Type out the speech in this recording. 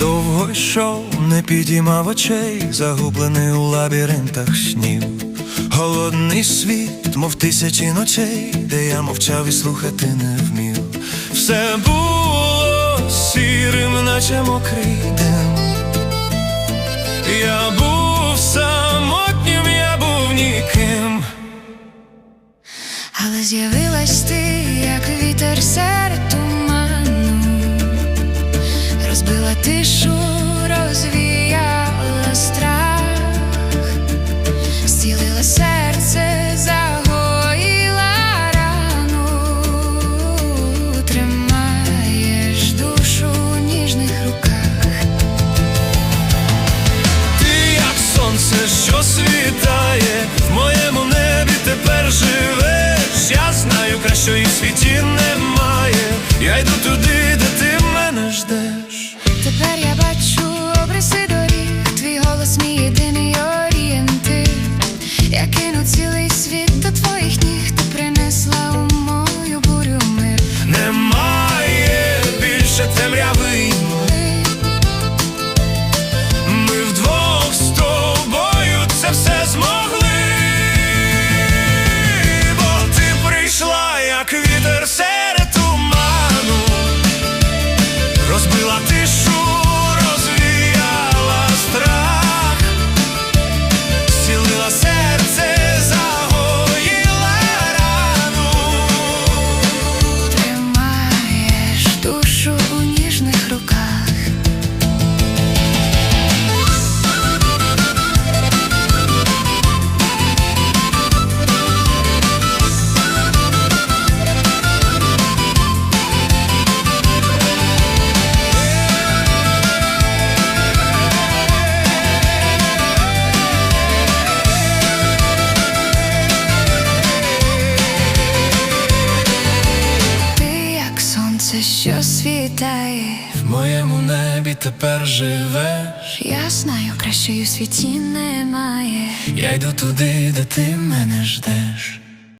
Довго йшов, не підіймав очей, загублений у лабіринтах снів. Голодний світ, мов тисячі ночей, де я мовчав і слухати не вмів. Все було сірим, наче мокрий дим. Я був самотнім, я був ніким. Але з'явилась ти, як вітер серед туману, розбила тишу, що світає, в моєму небі тепер живеш. Я знаю, кращої в світі немає. Я йду туди, сонце, що світає. В моєму небі тепер живеш. Я знаю, кращої в світі немає. Я йду туди, де ти мене ждеш.